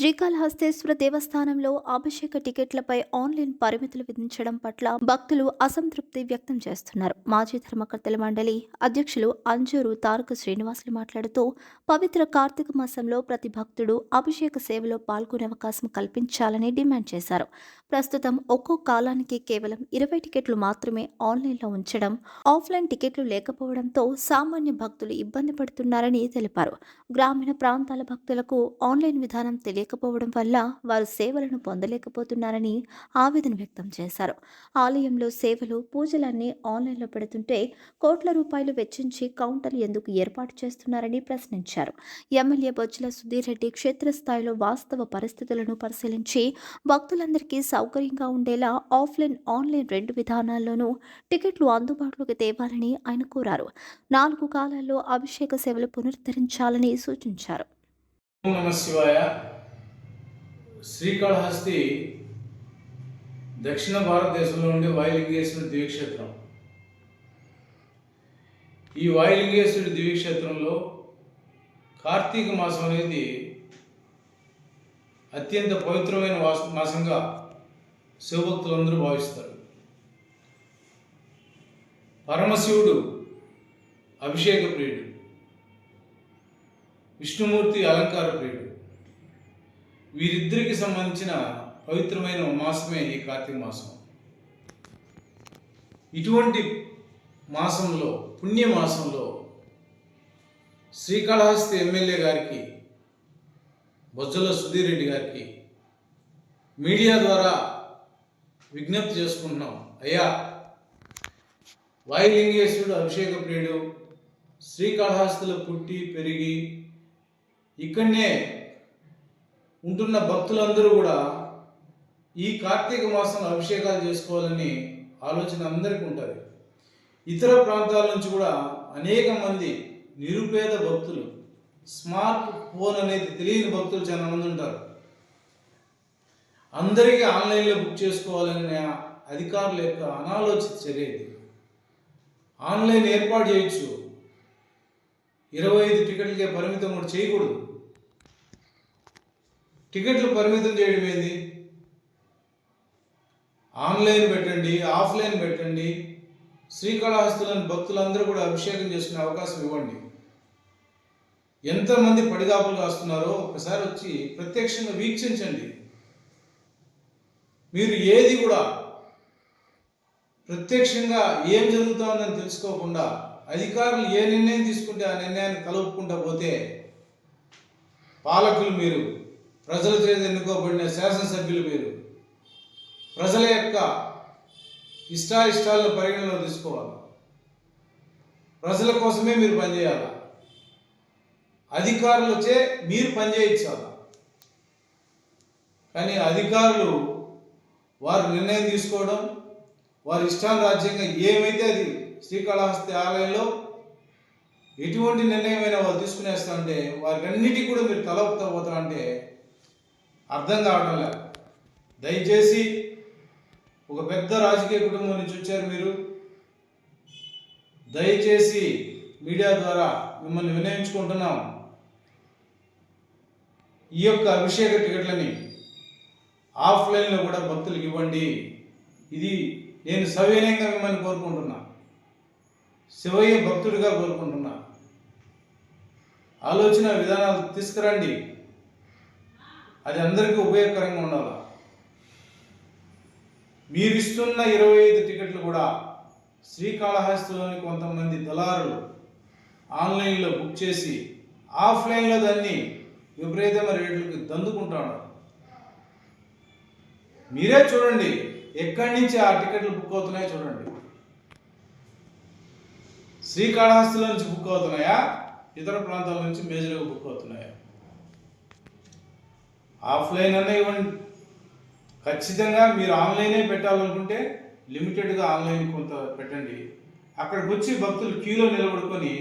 శ్రీకాళహస్తేశ్వర దేవస్థానంలో అభిషేక టికెట్లపై ఆన్లైన్ పరిమితులు విధించడం పట్ల భక్తులు అసంతృప్తి వ్యక్తం చేస్తున్నారు. మాజీ ధర్మకర్తల మండలి అధ్యక్షులు అంజూరు తారక శ్రీనివాసులు మాట్లాడుతూ పవిత్ర కార్తీక మాసంలో ప్రతి భక్తుడు అభిషేక సేవలో పాల్గొనే అవకాశం కల్పించాలని డిమాండ్ చేశారు. ప్రస్తుతం ఒక్కో కాలానికి కేవలం ఇరవై టికెట్లు మాత్రమే ఆన్లైన్లో ఉంచడం ఆఫ్లైన్ టికెట్లు లేకపోవడంతో సామాన్య భక్తులు ఇబ్బంది పడుతున్నారని తెలిపారు. గ్రామీణ ప్రాంతాల భక్తులకు ఆన్లైన్ విధానం తెలియ లేకపోవడం వల్ల వారు సేవలను పొందలేకపోతున్నారని ఆవేదన వ్యక్తం చేశారు. ఆలయంలో సేవలు పూజలన్నీ ఆన్లైన్లో పెడుతుంటే కోట్ల రూపాయలు వెచ్చించి కౌంటర్లు ఎందుకు ఏర్పాటు చేస్తున్నారని ప్రశ్నించారు. ఎమ్మెల్యే బొజ్జల సుధీర్ రెడ్డి క్షేత్రస్థాయిలో వాస్తవ పరిస్థితులను పరిశీలించి భక్తులందరికీ సౌకర్యంగా ఉండేలా ఆఫ్లైన్ ఆన్లైన్ రెండు విధానాల్లోనూ టికెట్లు అందుబాటులోకి తేవాలని ఆయన కోరారు. నాలుగు కాలాల్లో అభిషేక సేవలు పునరుద్ధరించాలని సూచించారు. నమ శివాయ. శ్రీకాళహస్తి దక్షిణ భారతదేశంలో ఉండే వాయులింగేశ్వరుడు దివ్యక్షేత్రం. ఈ వాయులింగేశ్వరుడి దివ్యక్షేత్రంలో కార్తీక మాసం అనేది అత్యంత పవిత్రమైన వాస మాసంగా శివభక్తులందరూ భావిస్తారు. పరమశివుడు అభిషేక ప్రియుడు. విష్ణుమూర్తి అలంకార ప్రియుడు. వీరిద్దరికి సంబంధించిన పవిత్రమైన మాసమే ఈ కార్తీక మాసం. ఇటువంటి మాసంలో పుణ్య మాసంలో శ్రీకాళహస్తి ఎమ్మెల్యే గారికి బొజ్జల సుధీర్ రెడ్డి గారికి మీడియా ద్వారా విజ్ఞప్తి చేసుకుంటున్నాం. అయ్యా వాయులింగేశ్వరుడు అభిషేక ప్రియుడు శ్రీకాళహస్తిలో పుట్టి పెరిగి ఇక్కడనే ఉంటున్న భక్తులందరూ కూడా ఈ కార్తీక మాసం అభిషేకాలు చేసుకోవాలని ఆలోచన అందరికీ ఉంటుంది. ఇతర ప్రాంతాల నుంచి కూడా అనేక మంది నిరుపేద భక్తులు స్మార్ట్ ఫోన్ అనేది తెలియని భక్తులు చాలా మంది ఉంటారు. అందరికీ ఆన్లైన్లో బుక్ చేసుకోవాలనే అధికారుల యొక్క అనాలోచిత చర్య ఇది. ఆన్లైన్ ఏర్పాటు చేయొచ్చు. ఇరవై ఐదు టికెట్లకే పరిమితం కూడా చేయకూడదు. టికెట్లు పరిమితం చేయడం ఏంది? ఆన్లైన్ పెట్టండి ఆఫ్లైన్ పెట్టండి. శ్రీకాళహస్తులను భక్తులందరూ కూడా అభిషేకం చేసుకునే అవకాశం ఇవ్వండి. ఎంతమంది పడిగాపులు కాస్తున్నారో ఒకసారి వచ్చి ప్రత్యక్షంగా వీక్షించండి. మీరు ఏది కూడా ప్రత్యక్షంగా ఏం జరుగుతోందని తెలుసుకోకుండా అధికారులు ఏ నిర్ణయం తీసుకుంటే ఆ నిర్ణయాన్ని కలుపుకుంటా పోతే పాలకులు మీరు ప్రజల చేత ఎన్నుకోబడిన శాసనసభ్యులు మీరు. ప్రజల యొక్క ఇష్టాయిష్టాలను పరిగణలో తీసుకోవాలి. ప్రజల కోసమే మీరు పనిచేయాలి? అధికారులు వచ్చే మీరు పనిచేయించాలి? కానీ అధికారులు వారు నిర్ణయం తీసుకోవడం వారి ఇష్టానురాజ్యంగా ఏమైతే అది శ్రీకాళహస్తి ఆలయంలో ఎటువంటి నిర్ణయమైనా వాళ్ళు తీసుకునేస్తా అంటే వారికి అన్నిటికీ కూడా మీరు తలపుతా పోతా అంటే అర్థం కావడం లేదు. దయచేసి ఒక పెద్ద రాజకీయ కుటుంబం నుంచి వచ్చారు మీరు. దయచేసి మీడియా ద్వారా మిమ్మల్ని వినయించుకుంటున్నాం. ఈ యొక్క అభిషేక టికెట్లని ఆఫ్లైన్లో కూడా భక్తులకు ఇవ్వండి. ఇది నేను సవినయంగా మిమ్మల్ని కోరుకుంటున్నా. శివయ్య భక్తుడిగా కోరుకుంటున్నా. ఆలోచన విధానాలు తీసుకురండి. అది అందరికీ ఉపయోగకరంగా ఉండాలి? మీరు ఇస్తున్న ఇరవై ఐదు టికెట్లు కూడా శ్రీకాళహస్తిలోని కొంతమంది దళారులు ఆన్లైన్లో బుక్ చేసి ఆఫ్లైన్లో దాన్ని విపరీతమైన రేట్లకు దందుకుంటాడు మీరే చూడండి ఎక్కడి నుంచి ఆ టికెట్లు బుక్ అవుతున్నాయో చూడండి. శ్రీకాళహస్తిలో నుంచి బుక్ అవుతున్నాయా? ఇతర ప్రాంతాల నుంచి మేజర్గా బుక్ అవుతున్నాయా? ఆఫ్లైన్ అనే ఇవ్వండి. ఖచ్చితంగా మీరు ఆన్లైనే పెట్టాలనుకుంటే లిమిటెడ్గా ఆన్లైన్ కొంత పెట్టండి. అక్కడికి వచ్చి భక్తులు క్యూలో నిలబడుకొని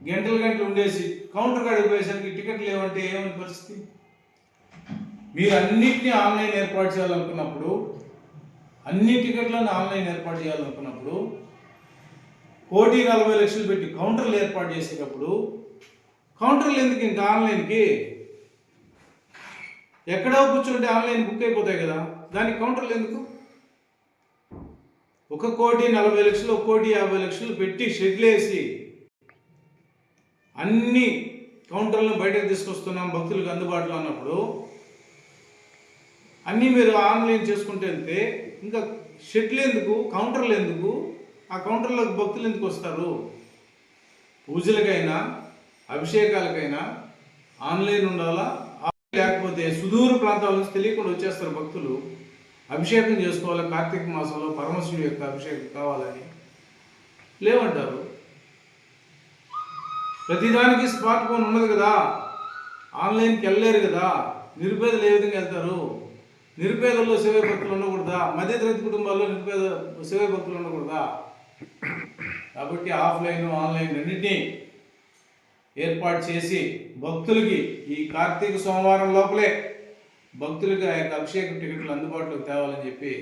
గంటలు గంటలు ఉండేసి కౌంటర్ కాడికి పోయేసరికి టికెట్లు లేవంటే ఏమని పరిస్థితి? మీరు అన్నిటినీ ఆన్లైన్ ఏర్పాటు చేయాలనుకున్నప్పుడు అన్ని టికెట్లను ఆన్లైన్ ఏర్పాటు చేయాలనుకున్నప్పుడు కోటి నలభై లక్షలు పెట్టి కౌంటర్లు ఏర్పాటు చేసేటప్పుడు కౌంటర్లు ఎందుకు ఇంకా ఆన్లైన్కి? ఎక్కడో కూర్చుంటే ఆన్లైన్ బుక్ అయిపోతాయి కదా దానికి కౌంటర్లు ఎందుకు? ఒక కోటి నలభై లక్షలు ఒక కోటి యాభై లక్షలు పెట్టి షెడ్లు వేసి అన్ని కౌంటర్లను బయటకు తీసుకొస్తున్నాం భక్తులకు అందుబాటులో ఉన్నప్పుడు అన్నీ మీరు ఆన్లైన్ చేసుకుంటే వెళ్తే ఇంకా షెడ్లు ఎందుకు కౌంటర్లు ఎందుకు? ఆ కౌంటర్లకు భక్తులు ఎందుకు వస్తారు? పూజలకైనా అభిషేకాలకైనా ఆన్లైన్ ఉండాలా? లేకపోతే సుదూర ప్రాంతాల నుంచి తెలియకుండా వచ్చేస్తారు భక్తులు. అభిషేకం చేసుకోవాలి. కార్తీక మాసంలో పరమశివుడి యొక్క అభిషేకం కావాలని లేవంటారు. ప్రతిదానికి స్మార్ట్ ఫోన్ ఉండదు కదా. ఆన్లైన్కి వెళ్ళలేరు కదా. నిరుపేదలు ఏ విధంగా వెళ్తారు? నిరుపేదల్లో శివ భక్తులు ఉండకూడదా? మధ్యతరగతి కుటుంబాల్లో నిరుపేద శివ భక్తులు ఉండకూడదా? కాబట్టి ఆఫ్లైన్ ఆన్లైన్ రెండింటినీ ఏర్పాటు చేసి భక్తులకి ఈ కార్తీక సోమవారం లోపలే భక్తులకి ఆ యొక్క అభిషేక టికెట్లు అందుబాటులో తేవాలని చెప్పి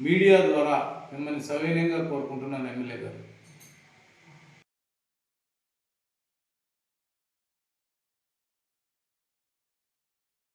మీడియా ద్వారా మిమ్మల్ని సవినయంగా కోరుకుంటున్నాను ఎమ్మెల్యే గారు.